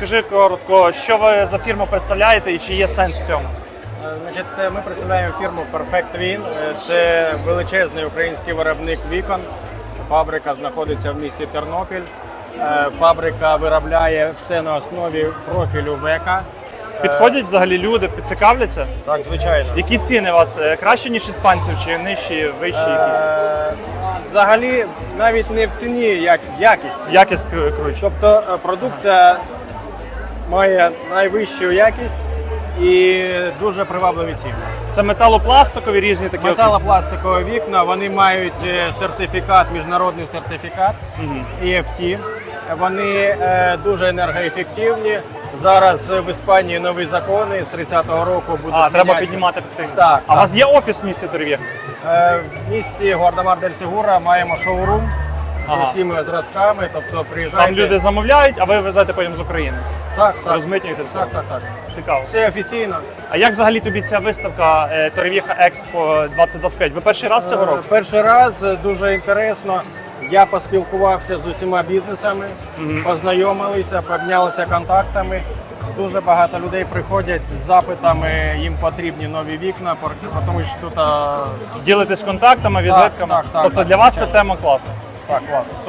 розкажи коротко, що ви за фірму представляєте і чи є сенс в цьому? Е, Значить, е, ми представляємо фірму Perfect Win. Е, Це величезний український виробник вікон. Фабрика знаходиться в місті Тернопіль. Фабрика виробляє все на основі профілю века. Підходять взагалі люди, цікавляться? Так, звичайно. Які ціни у вас краще, ніж іспанців, чи нижчі, вищі? Е, Взагалі, навіть не в ціні, як якість. Якість кру- круче. Тобто продукція має найвищу якість і дуже привабливі ціни. Це металопластикові різні такі. Металопластикові вікна, вони мають е, сертифікат, міжнародний сертифікат EFT. Вони е, дуже енергоефективні. Зараз в Іспанії нові закони з 30-го року будуть А, треба мінятися. піднімати ефективність. Так, А у вас є офіс в місті Торв'єх? Е, В місті Гуардамар дель Сигура маємо шоурум Ага. з усіма зразками. Тобто приїжджайте. Там люди замовляють, а ви везете потім з України. так, так, розмитнюєте все? Так, так, так. Цікаво. Все офіційно. А як взагалі тобі ця виставка е, Торв'єха Експо 2025? Ви перший раз цього Е, року? Перший раз е, дуже інтересно. Я поспілкувався з усіма бізнесами, познайомилися, обмінялися контактами. Дуже багато людей приходять з запитами, їм потрібні нові вікна, пор- тому що тут а, Ділитесь контактами, візитками. так, так, тобто так, для вас звичайно. тема класна. pacotes.